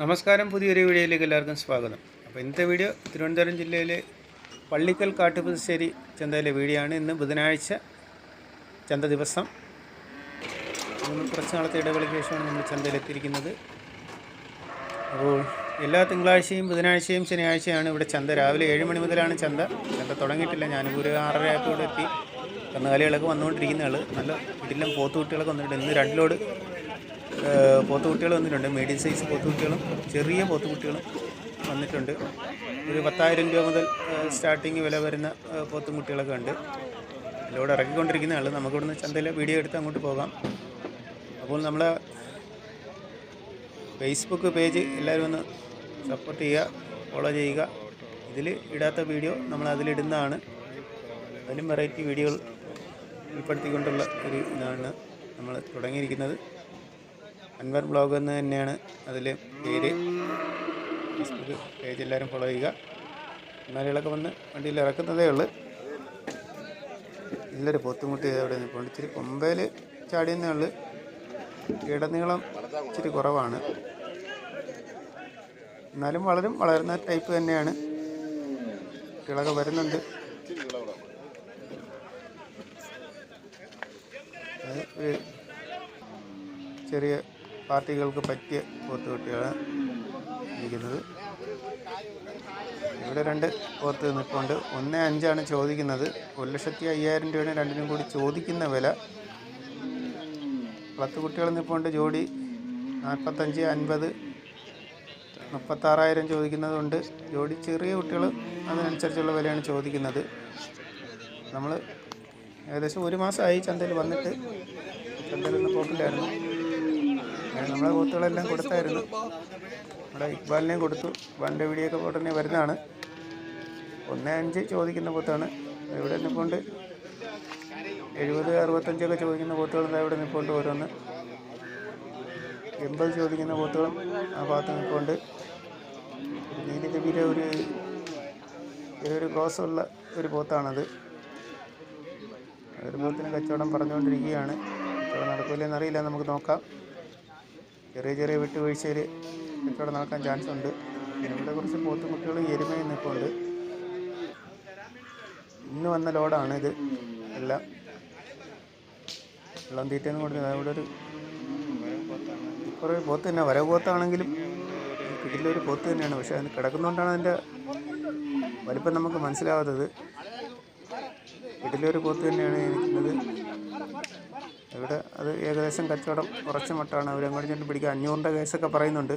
നമസ്കാരം. പുതിയൊരു വീഡിയോയിലേക്ക് എല്ലാവർക്കും സ്വാഗതം. അപ്പോൾ ഇന്നത്തെ വീഡിയോ തിരുവനന്തപുരം ജില്ലയിലെ പള്ളിക്കൽ കാട്ടുപുതുശ്ശേരി ചന്തയിലെ വീഡിയോ ആണ്. ഇന്ന് ബുധനാഴ്ച ചന്ത ദിവസം. കുറച്ച് നാളത്തെ ഇടവേളയ്ക്ക് ശേഷമാണ് നമ്മൾ ചന്തയിലെത്തിയിരിക്കുന്നത് അപ്പോൾ എല്ലാ തിങ്കളാഴ്ചയും ബുധനാഴ്ചയും ശനിയാഴ്ചയാണ് ഇവിടെ ചന്ത. രാവിലെ ഏഴ് മണി മുതലാണ് ചന്ത. ചന്ത തുടങ്ങിയിട്ടില്ല. ഞാനിപ്പോൾ ഒരു ആറര ആയപ്പോടെ എത്തി. കന്നുകാലികളൊക്കെ വന്നുകൊണ്ടിരിക്കുന്ന ആൾ നല്ല വീട്ടിലും പോത്തുകുട്ടികളൊക്കെ വന്നിട്ടുണ്ട്. ഇന്ന് രണ്ട് ലോഡ് ഏഹ് പോത്തുകുട്ടികൾ വന്നിട്ടുണ്ട്. മീഡിയം സൈസ് പോത്തുകുട്ടികളും ചെറിയ പോത്തുകുട്ടികളും വന്നിട്ടുണ്ട്. ഒരു പത്തായിരം രൂപ മുതൽ സ്റ്റാർട്ടിങ് വില വരുന്ന പോത്തും കുട്ടികളൊക്കെ ഉണ്ട്. ഇതിലൂടെ ഇറക്കിക്കൊണ്ടിരിക്കുന്ന ആൾ നമുക്കിവിടുന്ന് ചന്തയിൽ വീഡിയോ എടുത്ത് അങ്ങോട്ട് പോകാം. അപ്പോൾ നമ്മളെ ഫേസ്ബുക്ക് പേജ് എല്ലാവരും ഒന്ന് സപ്പോർട്ട് ചെയ്യുക ഫോളോ ചെയ്യുക. ഇതിൽ ഇടാത്ത വീഡിയോ നമ്മൾ അതിലിടുന്നതാണ്. അതിലും വെറൈറ്റി വീഡിയോകൾ ഉൾപ്പെടുത്തിക്കൊണ്ടുള്ള ഒരു ഇതാണ് നമ്മൾ തുടങ്ങിയിരിക്കുന്നത്. അൻവർ ബ്ലോഗ് എന്ന് തന്നെയാണ് അതിൽ പേര്. ഫേസ്ബുക്ക് പേജ് എല്ലാവരും ഫോളോ ചെയ്യുക. എന്നാലുകളൊക്കെ വന്ന് വണ്ടിയിൽ ഇറക്കുന്നതേ ഉള്ളൂ. നല്ലൊരു പോത്തുമുട്ടി അവിടെ നിൽപ്പുണ്ട്. ഇച്ചിരി കൊമ്പയിൽ ചാടിയെന്നേ ഉള്ളു. ഇടനീളം ഇച്ചിരി കുറവാണ്. എന്നാലും വളരും വളരുന്ന ടൈപ്പ് തന്നെയാണ്. കിളക വരുന്നുണ്ട്. ചെറിയ പാർട്ടികൾക്ക് പറ്റിയ പോത്ത് കുട്ടികളാണ് ഇരിക്കുന്നത്. ഇവിടെ രണ്ട് പോത്ത് നിൽപ്പുണ്ട്. ഒന്ന് അഞ്ചാണ് ചോദിക്കുന്നത്. ഒരു ലക്ഷത്തി അയ്യായിരം രൂപയാണ് രണ്ടിനും കൂടി ചോദിക്കുന്ന വില. പത്ത് കുട്ടികൾ നിൽപ്പുണ്ട്. ജോഡി നാൽപ്പത്തഞ്ച് അൻപത് മുപ്പത്താറായിരം ചോദിക്കുന്നതുണ്ട്. ജോഡി ചെറിയ കുട്ടികൾ അതിനനുസരിച്ചുള്ള വിലയാണ് ചോദിക്കുന്നത്. നമ്മൾ ഏകദേശം ഒരു മാസമായി ചന്തയിൽ വന്നിട്ട് ചന്തയിലൊന്നും പോക്കില്ലായിരുന്നു. അങ്ങനെ നമ്മളെ പോത്തുകളെല്ലാം കൊടുത്തായിരുന്നു. നമ്മുടെ ഇക്ബാലിനെയും കൊടുത്തു. ഇക്ബാലിന്റെ വീഡിയോ ഒക്കെ ഉടനെ വരുന്നതാണ്. ഒന്ന് അഞ്ച് ചോദിക്കുന്ന പോത്താണ് ഇവിടെ നിൽപ്പുണ്ട് എഴുപത് അറുപത്തഞ്ചൊക്കെ ചോദിക്കുന്ന പോത്തുകൾ ദാ ഇവിടെ നിൽപ്പുണ്ട് ഓരോന്ന്. എൺപത് ചോദിക്കുന്ന പോത്തുകളും ആ ഭാഗത്ത് നിൽപ്പുണ്ട് നീലികബിയിലെ ഒരു ഒരു ക്രോസുള്ള ഒരു പോത്താണത് ഒരു പോത്തിന് കച്ചവടം പറഞ്ഞുകൊണ്ടിരിക്കുകയാണ്. കച്ചവടം നടക്കില്ലെന്നറിയില്ല നമുക്ക് നോക്കാം. ചെറിയ ചെറിയ വിട്ടുവീഴ്ചയിൽ കച്ചവടം നടക്കാൻ ചാൻസ് ഉണ്ട്. ഇവിടെ കുറച്ച് പോത്തുകുട്ടികൾ എരുമയും നിൽപ്പുണ്ട്. ഇന്ന് വന്ന ലോഡാണ് ഇത്. എല്ലാം വെള്ളം തീറ്റയെന്ന് കൊടുക്കുന്നത് ഇവിടെ ഒരു കുറേ പോത്ത് തന്നെ. വരവ് പോത്താണെങ്കിലും ഇതിലൊരു പോത്ത് തന്നെയാണ്. പക്ഷെ അതിന് കിടക്കുന്നതുകൊണ്ടാണ് അതിന്റെ വലിപ്പം നമുക്ക് മനസ്സിലാവാത്തത്. കിട്ടിലൊരു പോത്ത് തന്നെയാണ് ഇരിക്കുന്നത്. ഇവിടെ അത് ഏകദേശം കച്ചവടം കുറച്ച് മട്ടാണ്. അവർ അങ്ങോട്ട് ചെന്ന് പിടിക്കുക അഞ്ഞൂറിന്റെ കേസൊക്കെ പറയുന്നുണ്ട്.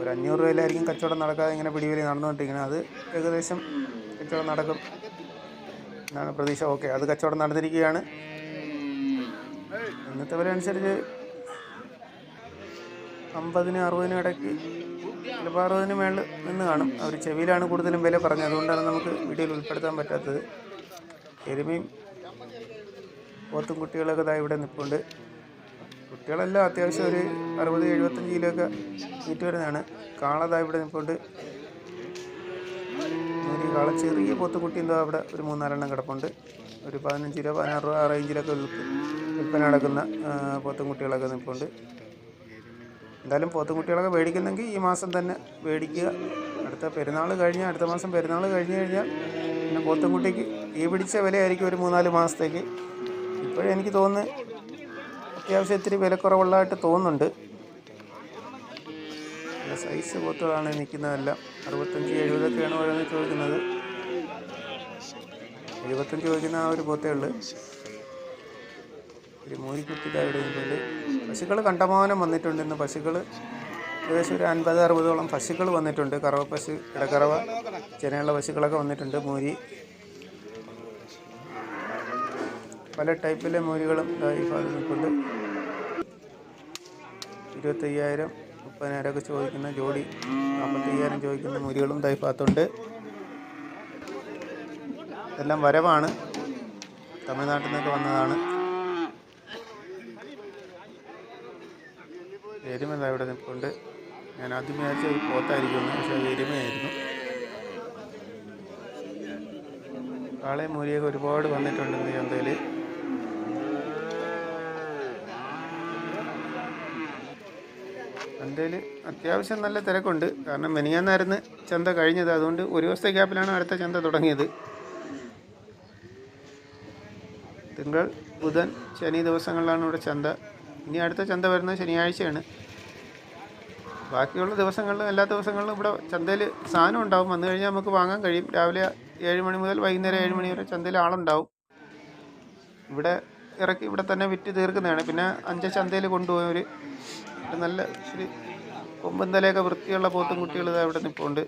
ഒരു അഞ്ഞൂറ് രൂപയിലായിരിക്കും കച്ചവടം നടക്കാതെ ഇങ്ങനെ പിടിവലി നടന്നുകൊണ്ടിരിക്കുന്നത്. അത് ഏകദേശം കച്ചവടം നടക്കും എന്നാണ് പ്രതീക്ഷ. ഓക്കെ അത് കച്ചവടം നടന്നിരിക്കുകയാണ്. ഇന്നത്തെ വില അനുസരിച്ച് അമ്പതിന് അറുപതിനും ഇടയ്ക്ക് ചിലപ്പോൾ അറുപതിന് മേളിൽ നിന്ന് കാണും. അവർ ചെവിയിലാണ് കൂടുതലും വില പറഞ്ഞത്. അതുകൊണ്ടാണ് നമുക്ക് വീഡിയോയിൽ ഉൾപ്പെടുത്താൻ പറ്റാത്തത്. എരുമയും പോത്തും കുട്ടികളൊക്കെ ഇതാ ഇവിടെ നിൽപ്പുണ്ട് കുട്ടികളെല്ലാം അത്യാവശ്യം ഒരു അറുപത് എഴുപത്തഞ്ച് കിലോ ഒക്കെ മീറ്റ് വരുന്നതാണ് കാളതാ ഇവിടെ നിൽപ്പുണ്ട് ഒരു കാള ചെറിയ പോത്തുകുട്ടി എന്തോ അവിടെ ഒരു മൂന്നാലെണ്ണം കിടപ്പുണ്ട്. ഒരു പതിനഞ്ച് രൂപ പതിനാറ് രൂപ റേഞ്ചിലൊക്കെ വിൽപ്പ് വിൽപ്പന നടക്കുന്ന ആ, പോത്തും കുട്ടികളൊക്കെ നിൽപ്പുണ്ട് എന്തായാലും പോത്തും കുട്ടികളൊക്കെ മേടിക്കുന്നെങ്കിൽ ഈ മാസം തന്നെ മേടിക്കുക. അടുത്ത പെരുന്നാൾ കഴിഞ്ഞാൽ അടുത്ത മാസം പെരുന്നാൾ കഴിഞ്ഞ് കഴിഞ്ഞാൽ പിന്നെ പോത്തും കുട്ടിക്ക് ഈ പിടിച്ച വിലയായിരിക്കും ഒരു മൂന്നാൽ മാസത്തേക്ക്. ഇപ്പോഴും എനിക്ക് തോന്നുന്നു അത്യാവശ്യം ഇത്തിരി വിലക്കുറവുള്ളതായിട്ട് തോന്നുന്നുണ്ട്. സൈസ് പോത്തുകളാണ് നിൽക്കുന്നതെല്ലാം. അറുപത്തഞ്ച് എഴുപതൊക്കെയാണ് ഓരോന്ന് ചോദിക്കുന്നത്. എഴുപത്തഞ്ച് ചോദിക്കുന്ന ആ ഒരു പോത്തേ ഉള്ളു. ഒരു മൂരിക്കുത്തിന്റെ അവിടെ നിൽപ്പുണ്ട് പശുക്കൾ കണ്ടമാനം വന്നിട്ടുണ്ട് ഇന്ന്. പശുക്കൾ ഏകദേശം ഒരു അൻപത് അറുപതോളം പശുക്കൾ വന്നിട്ടുണ്ട്. കറവ പശു ഇടക്കറവ ചെനയുള്ള പശുക്കളൊക്കെ വന്നിട്ടുണ്ട്. മൂരി പല ടൈപ്പിലെ മൂരികളും ഈ ഭാഗത്ത് നിൽപ്പുണ്ട് ഇരുപത്തയ്യായിരം മുപ്പതിനായിരമൊക്കെ ചോദിക്കുന്ന ജോഡി നാൽപ്പത്തയ്യായിരം ചോദിക്കുന്ന മുരികളും ദാ എല്ലാം വരവാണ്. തമിഴ്നാട്ടിൽ നിന്നൊക്കെ വന്നതാണ്. എരുമല്ല ഇവിടെ നിൽപ്പുണ്ട്. ഞാൻ ആദ്യം വിചാരിച്ച ഒരു പോത്തായിരിക്കുന്നു പക്ഷെ അത് എരുമയായിരുന്നു. കാളെ മൂരിയൊക്കെ ഒരുപാട് വന്നിട്ടുണ്ട് ചന്തയിൽ ചന്തയിൽ അത്യാവശ്യം നല്ല തിരക്കുണ്ട്. കാരണം മെനിയാന്നായിരുന്നു ചന്ത കഴിഞ്ഞത്. അതുകൊണ്ട് ഒരു ദിവസത്തെ ഗ്യാപ്പിലാണ് അടുത്ത ചന്ത തുടങ്ങിയത്. തിങ്കൾ ബുധൻ ശനി ദിവസങ്ങളിലാണ് ഇവിടെ ചന്ത. ഇനി അടുത്ത ചന്ത വരുന്നത് ശനിയാഴ്ചയാണ്. ബാക്കിയുള്ള ദിവസങ്ങളിലും എല്ലാ ദിവസങ്ങളിലും ഇവിടെ ചന്തയിൽ സാധനം ഉണ്ടാവും. വന്നു കഴിഞ്ഞാൽ നമുക്ക് വാങ്ങാൻ കഴിയും. രാവിലെ ഏഴ് മണി മുതൽ വൈകുന്നേരം ഏഴ് മണി വരെ ചന്തയിൽ ആളുണ്ടാവും. ഇവിടെ ഇറക്കി ഇവിടെ തന്നെ വിറ്റ് തീർക്കുന്നതാണ്. പിന്നെ അഞ്ച് ചന്തയിൽ കൊണ്ടുപോയവർ നല്ല ഇച്ചിരി കൊമ്പും തലയൊക്കെ വൃത്തിയുള്ള പോത്തും കുട്ടികൾ ഇതാ ഇവിടെ നിൽപ്പുണ്ട്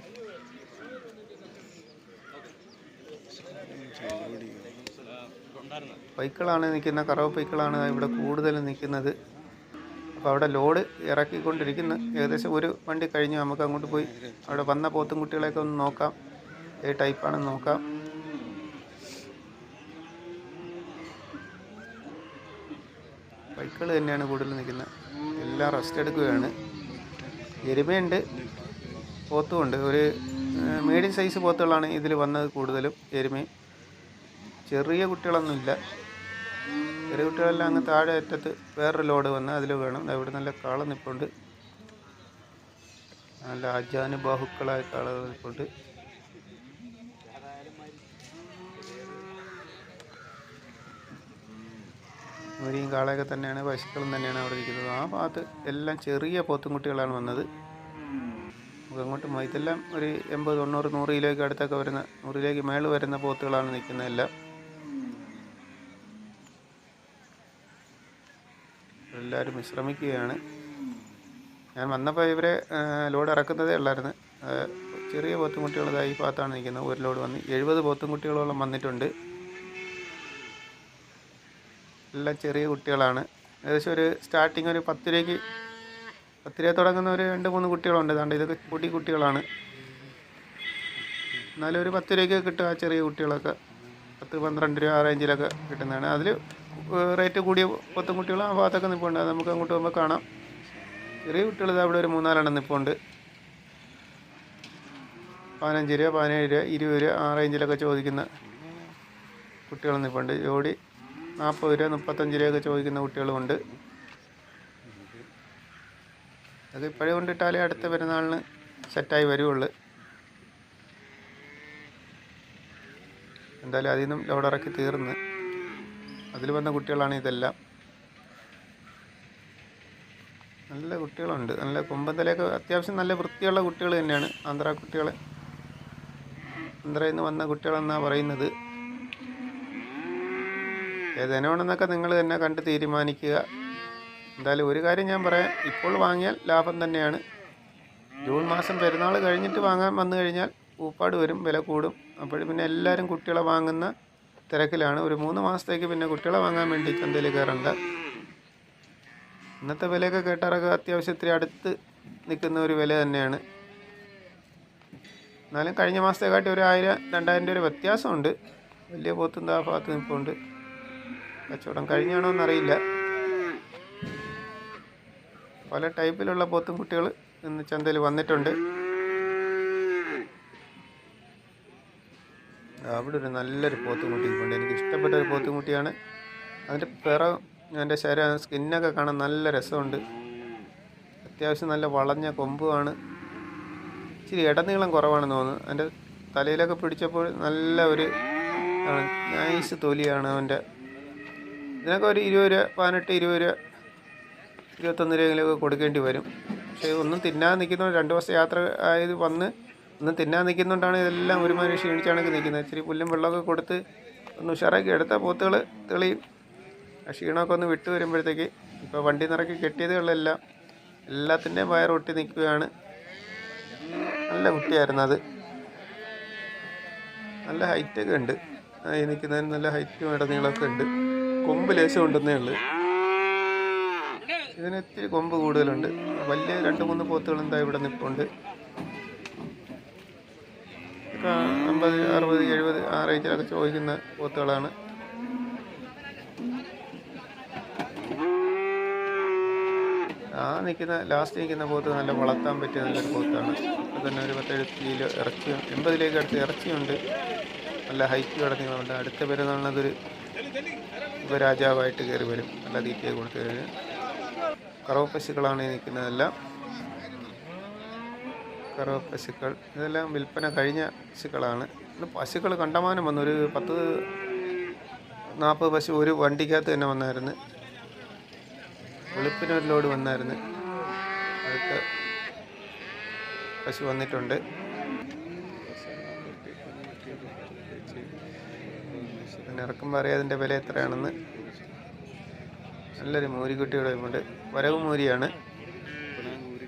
പൈക്കളാണ് നിൽക്കുന്ന കറവ് പൈക്കളാണ് ഇവിടെ കൂടുതലും നിൽക്കുന്നത്. അപ്പോൾ അവിടെ ലോഡ് ഇറക്കിക്കൊണ്ടിരിക്കുന്നു. ഏകദേശം ഒരു വണ്ടി കഴിഞ്ഞു നമുക്ക് അങ്ങോട്ട് പോയി. അവിടെ വന്ന പോത്തും കുട്ടികളെയൊക്കെ ഒന്ന് നോക്കാം. ഏത് ടൈപ്പാണെന്ന് നോക്കാം. പൈക്കൾ തന്നെയാണ് കൂടുതൽ നിൽക്കുന്നത്. എല്ലാം റെസ്റ്റ് എടുക്കുകയാണ്. എരുമയുണ്ട് പോത്തുമുണ്ട്. ഒരു മീഡിയം സൈസ് പോത്തുകളാണ് ഇതിൽ വന്നത് കൂടുതലും എരുമയും ചെറിയ കുട്ടികളൊന്നുമില്ല. ചെറിയ കുട്ടികളെല്ലാം അങ്ങ് താഴെ അറ്റത്ത് വേറൊരു ലോഡ് വന്ന് അതിൽ വേണം. ഇവിടെ നല്ല കാള നിൽപ്പുണ്ട് നല്ല അജാനുബാഹുക്കളായ കാള നിൽപ്പുണ്ട് മുരിയും കാളയൊക്കെ തന്നെയാണ് പശുക്കളും തന്നെയാണ് അവിടെ ഇരിക്കുന്നത്. ആ ഭാഗത്ത് എല്ലാം ചെറിയ പോത്തും കുട്ടികളാണ് വന്നത്. നമുക്ക് അങ്ങോട്ട് ഇതെല്ലാം ഒരു എൺപത് തൊണ്ണൂറ് നൂറ് കിലോയ്ക്ക് അടുത്തൊക്കെ വരുന്ന നൂറിലേക്ക് മേളിൽ വരുന്ന പോത്തുകളാണ് നിൽക്കുന്നത് എല്ലാം. എല്ലാവരും വിശ്രമിക്കുകയാണ്. ഞാൻ വന്നപ്പോൾ ഇവരെ ലോഡ് ഇറക്കുന്നതേ ഉള്ളായിരുന്നു. ചെറിയ പോത്തും ഇതാ ഈ ഭാഗത്താണ് നിൽക്കുന്നത്. ഒരു ലോഡ് വന്ന് എഴുപത് പോത്തുംകുട്ടികളോളം വന്നിട്ടുണ്ട്. എല്ലാം ചെറിയ കുട്ടികളാണ്. ഏകദേശം ഒരു സ്റ്റാർട്ടിങ് ഒരു പത്ത് രൂപയ്ക്ക് പത്ത് രൂപ തുടങ്ങുന്ന ഒരു രണ്ട് മൂന്ന് കുട്ടികളുണ്ട്. അതുകൊണ്ട് ഇതൊക്കെ പൊടി കുട്ടികളാണ്. എന്നാലും ഒരു പത്ത് രൂപയ്ക്ക് ആ ചെറിയ കുട്ടികളൊക്കെ. പത്ത് പന്ത്രണ്ട് രൂപ ആ റേഞ്ചിലൊക്കെ കിട്ടുന്നതാണ്. അതിൽ റേറ്റ് കൂടിയ പത്തും കുട്ടികളും ആ ഭാഗത്തൊക്കെ നിൽപ്പുണ്ട് അത് നമുക്ക് അങ്ങോട്ട് പോകുമ്പോൾ കാണാം. ചെറിയ കുട്ടികൾ അവിടെ ഒരു മൂന്നാലെണ്ണം നിൽപ്പുണ്ട് പതിനഞ്ച് രൂപ പതിനേഴ് രൂപ ഇരുപത് രൂപ ആ റേഞ്ചിലൊക്കെ ചോദിക്കുന്ന കുട്ടികൾ നിൽപ്പുണ്ട് ജോഡി നാൽപ്പത് രൂപ മുപ്പത്തഞ്ച് രൂപയൊക്കെ ചോദിക്കുന്ന കുട്ടികളുമുണ്ട്. അത് ഇപ്പോഴേ കൊണ്ടിട്ടാലേ അടുത്ത പെരുന്നാളിന് സെറ്റായി വരുള്ളൂ എന്തായാലും അതിൽ നിന്നും ലോഡിറക്കി തീർന്ന്. അതിൽ വന്ന കുട്ടികളാണ് ഇതെല്ലാം. നല്ല കുട്ടികളുണ്ട്. നല്ല കൊമ്പന്തലയൊക്കെ അത്യാവശ്യം നല്ല വൃത്തിയുള്ള കുട്ടികൾ തന്നെയാണ്. ആന്ധ്ര കുട്ടികൾ ആന്ധ്രയിൽ നിന്ന് വന്ന കുട്ടികളെന്നാണ് പറയുന്നത്. ഏതിനോണെന്നൊക്കെ നിങ്ങൾ തന്നെ കണ്ട് തീരുമാനിക്കുക. എന്തായാലും ഒരു കാര്യം ഞാൻ പറയാം. ഇപ്പോൾ വാങ്ങിയാൽ ലാഭം തന്നെയാണ്. ജൂൺ മാസം പെരുന്നാൾ കഴിഞ്ഞിട്ട് വാങ്ങാൻ വന്നു കഴിഞ്ഞാൽ പൂപ്പാട് വരും വില കൂടും. അപ്പോഴും പിന്നെ എല്ലാവരും കുട്ടികളെ വാങ്ങുന്ന തിരക്കിലാണ്. ഒരു മൂന്ന് മാസത്തേക്ക് പിന്നെ കുട്ടികളെ വാങ്ങാൻ വേണ്ടി ചന്തയിൽ കയറണ്ട. ഇന്നത്തെ വിലയൊക്കെ കേട്ടാറൊക്കെ അത്യാവശ്യം ഇത്തിരി അടുത്ത് നിൽക്കുന്ന ഒരു വില തന്നെയാണ്. എന്നാലും കഴിഞ്ഞ മാസത്തെക്കാട്ടി ഒരു ആയിരം രണ്ടായിരം രൂപ വ്യത്യാസമുണ്ട്. വലിയ പോത്തും ആ ഭാഗത്ത് നിൽപ്പുണ്ട്. കച്ചവടം കഴിഞ്ഞാണോ എന്നറിയില്ല. പല ടൈപ്പിലുള്ള പോത്തും കുട്ടികൾ ഇന്ന് ചന്തയിൽ വന്നിട്ടുണ്ട്. അവിടെ ഒരു നല്ലൊരു പോത്തുംകുട്ടി ഉണ്ട് എനിക്ക് ഇഷ്ടപ്പെട്ട ഒരു പോത്തും കുട്ടിയാണ്. അതിന്റെ പിറ അതിന്റെ ശര സ്കിന്നൊക്കെ കാണാൻ നല്ല രസമുണ്ട്. അത്യാവശ്യം നല്ല വളഞ്ഞ കൊമ്പുമാണ്. ഇച്ചിരി ഇടനീളം കുറവാണെന്ന് തോന്നുന്നു. അതിന്റെ തലയിലൊക്കെ പിടിച്ചപ്പോൾ നല്ല ഒരു നൈസ് തൊലിയാണ് അവന്റെ ഇതിനൊക്കെ ഒരു ഇരുപത് രൂപ പതിനെട്ട് ഇരുപത് രൂപ ഇരുപത്തൊന്ന് രൂപയെങ്കിലുമൊക്കെ കൊടുക്കേണ്ടി വരും. പക്ഷേ ഒന്നും തിന്നാൻ നിൽക്കുന്ന രണ്ട് ദിവസം യാത്ര ആയത് വന്ന് ഒന്നും തിന്നാൻ നിൽക്കുന്നതുകൊണ്ടാണ് ഇതെല്ലാം ഒരുമാതിരി ക്ഷീണിച്ചാണ് നിൽക്കുന്നത്. ഇച്ചിരി പുല്ലും വെള്ളമൊക്കെ കൊടുത്ത് ഒന്ന് ഉഷാറാക്കി എടുത്ത പോത്തുകൾ തെളിയും. ആ ക്ഷീണമൊക്കെ ഒന്ന് വിട്ടു വരുമ്പോഴത്തേക്ക് ഇപ്പോൾ വണ്ടി നിറക്കി കെട്ടിയതുകളെല്ലാം എല്ലാത്തിന്റെയും വയറൊട്ടി നിൽക്കുകയാണ്. നല്ല കുട്ടിയായിരുന്നു അത്. നല്ല ഹൈറ്റൊക്കെ ഉണ്ട്. അതിൽ നിൽക്കുന്നതിന് നല്ല ഹൈറ്റും ഇടനീളമൊക്കെ ഉണ്ട്. കൊമ്പ് ലേശം ഉണ്ടെന്നേ ഉള്ളു. ഇതിന് ഇത്തിരി കൊമ്പ് കൂടുതലുണ്ട്. വലിയ രണ്ട് മൂന്ന് പോത്തുകൾ എന്താ ഇവിടെ നിൽപ്പുണ്ട് അമ്പത് അറുപത് എഴുപത് ആ റേഞ്ചിലൊക്കെ ചോദിക്കുന്ന പോത്തുകളാണ്. ആ നിൽക്കുന്ന ലാസ്റ്റ് നിൽക്കുന്ന പോത്ത് നല്ല വളർത്താൻ പറ്റിയ നല്ലൊരു പോത്താണ്. അത് തന്നെ ഒരു പത്തെഴുപത് കിലോ ഇറച്ചി എൺപതിലേക്ക് അടുത്ത് ഇറച്ചിയുണ്ട്. നല്ല ഹൈറ്റ് കിടക്കുന്നുണ്ട് അടുത്ത പെരുന്നാളിനതൊരു ഉപരാജാവായിട്ട് കയറി വരും. നല്ല തീറ്റയൊക്കെ കൊടുത്ത് കഴിഞ്ഞ് കറവ പശുക്കളാണ് നിൽക്കുന്നതെല്ലാം. കറവ പശുക്കൾ. ഇതെല്ലാം വിൽപ്പന കഴിഞ്ഞ പശുക്കളാണ്. ഇത് പശുക്കൾ കണ്ടമാനം വന്നു. ഒരു പത്ത് നാൽപ്പത് പശു ഒരു വണ്ടിക്കകത്ത് തന്നെ വന്നായിരുന്നു. വെളുപ്പിനൊരു ലോഡ് വന്നായിരുന്നു. അടുത്ത പശു വന്നിട്ടുണ്ട്. ഇറക്കുമ്പോൾ അറിയാം അതിന്റെ വില എത്രയാണെന്ന്. നല്ലൊരു മൂരിക്കുട്ടിയുടെ ഉണ്ട്. വരവ് മൂരിയാണ്.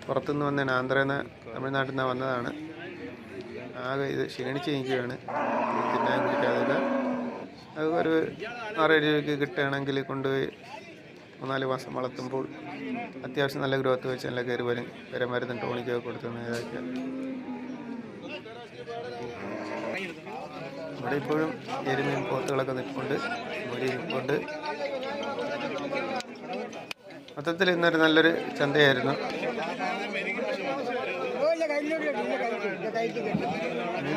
പുറത്തുനിന്ന് വന്നതാണ്. ആന്ധ്രയിൽ നിന്ന് തമിഴ്നാട്ടിൽ നിന്ന് വന്നതാണ്. ആകെ ഇത് ക്ഷീണിച്ച് നിൽക്കുകയാണ്. തിന്നാൻ കുടിക്കാതില്ല. അത് ഒരു ആറേഴ് രൂപയ്ക്ക് കിട്ടുകയാണെങ്കിൽ കൊണ്ടുപോയി മൂന്നാൽ മാസം വളർത്തുമ്പോൾ അത്യാവശ്യം നല്ല ഗ്രോത്ത് വെച്ച് നല്ല കയറി വരും. വരെ മരുന്നും ടോണിക്കൊക്കെ കൊടുത്തു ഇതൊക്കെ ഇവിടെ ഇപ്പോഴും എരുമയും പോത്തുകളൊക്കെ നിൽപ്പുണ്ട് ഇവിടെ ഇരിപ്പുണ്ട്. മൊത്തത്തിൽ ഇന്നൊരു നല്ലൊരു ചന്തയായിരുന്നു.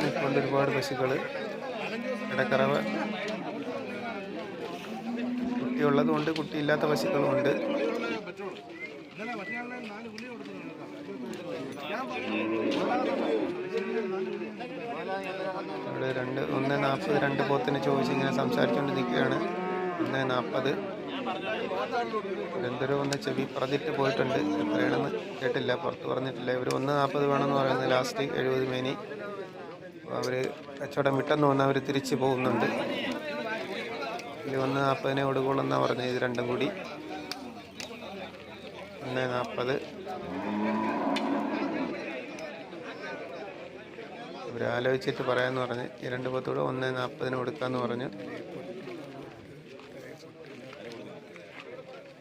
നിൽപ്പുണ്ട് ഒരുപാട് പശുക്കൾ ഇടക്കറവ്. കുട്ടിയുള്ളതും ഉണ്ട്. കുട്ടിയില്ലാത്ത പശുക്കളും രണ്ട് ഒന്ന് നാൽപ്പത് രണ്ട് പോത്തിന് ചോദിച്ച് ഇങ്ങനെ സംസാരിച്ചുകൊണ്ട് നിൽക്കുകയാണ് ഒന്ന് നാൽപ്പത്. എന്തൊരു ഒന്ന് ചെവി പറഞ്ഞിട്ട് പോയിട്ടുണ്ട്. എത്രയാണെന്ന് കേട്ടില്ല പുറത്ത് പറഞ്ഞിട്ടില്ല. ഇവർ ഒന്ന് നാൽപ്പത് വേണമെന്ന് പറയുന്നത് ലാസ്റ്റ് എഴുപത് മേനി. അവർ കച്ചവടം വിട്ടെന്ന് വന്ന് അവർ തിരിച്ച് പോകുന്നുണ്ട്. ഇത് ഒന്ന് നാൽപ്പതിനെ ഒടുകൊള്ളെന്നാണ് പറഞ്ഞത്. ഇത് രണ്ടും കൂടി. ഒന്ന് നാൽപ്പത്. ഇവർ ആലോചിച്ചിട്ട് പറയാമെന്ന് പറഞ്ഞ് രണ്ട് പത്തോട് ഒന്ന് നാൽപ്പതിന് കൊടുക്കാമെന്ന് പറഞ്ഞു.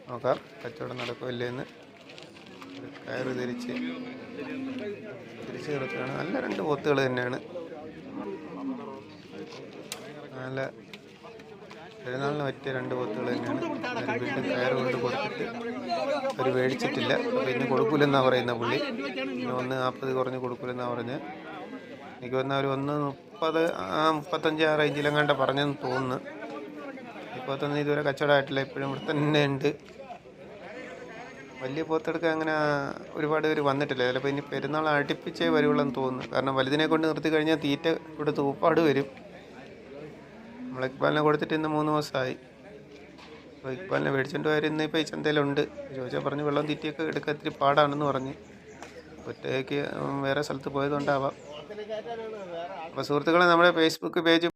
നോക്കാം കച്ചവടം നടക്കില്ലെന്ന് കയറ് തിരിച്ച് തിരിച്ച് കിടക്കുകയാണ്. നല്ല രണ്ട് പോത്തുകൾ തന്നെയാണ്. നല്ല പെരുന്നാളിന് പറ്റിയ രണ്ട് പോത്തുകൾ തന്നെയാണ്. വീട്ടിൽ കയറ് കൊണ്ട് കൊടുത്തിട്ട് അവർ മേടിച്ചിട്ടില്ല. അപ്പോൾ ഇന്ന് കൊടുക്കൂലെന്നാണ് പറയുന്ന പുള്ളി. ഒന്ന് നാൽപ്പത് കുറഞ്ഞ് കൊടുക്കൂലെന്നാണ് പറഞ്ഞ് എനിക്ക് വന്ന ഒരു ഒന്ന് മുപ്പത് ആ മുപ്പത്തഞ്ച് ആ റേഞ്ചിലെങ്ങാണ്ട് പറഞ്ഞെന്ന് തോന്നുന്നു. ഇപ്പോഴത്തൊന്നും ഇതുവരെ കച്ചവടമായിട്ടില്ല ഇപ്പോഴും ഇവിടെ തന്നെ ഉണ്ട്. വലിയ പോത്തെടുക്കാൻ അങ്ങനെ ഒരുപാട് പേര് വന്നിട്ടില്ല. ചിലപ്പോൾ ഇനി പെരുന്നാൾ അടുപ്പിച്ചേ വരുള്ളെന്ന് തോന്നുന്നു. കാരണം വലുതിനെ കൊണ്ട് നിർത്തി കഴിഞ്ഞാൽ തീറ്റ ഇവിടെ തൂപ്പാട് വരും. നമ്മൾ ഇക്ബാലിനെ കൊടുത്തിട്ട് ഇന്ന് മൂന്ന് മാസമായി അപ്പോൾ ഇക്ബാലിനെ മേടിച്ചുകൊണ്ട് വരും ഇന്ന് ഇപ്പോൾ ഈ ചന്തയിലുണ്ട് ചോദിച്ചാൽ പറഞ്ഞ് വെള്ളം തീറ്റയൊക്കെ എടുക്കാൻ ഇത്തിരി പാടാണെന്ന് പറഞ്ഞ്. ഒറ്റയ്ക്ക് വേറെ സ്ഥലത്ത് പോയതുകൊണ്ടാവാം. അപ്പോൾ സുഹൃത്തുക്കളെ നമ്മുടെ ഫേസ്ബുക്ക് പേജ്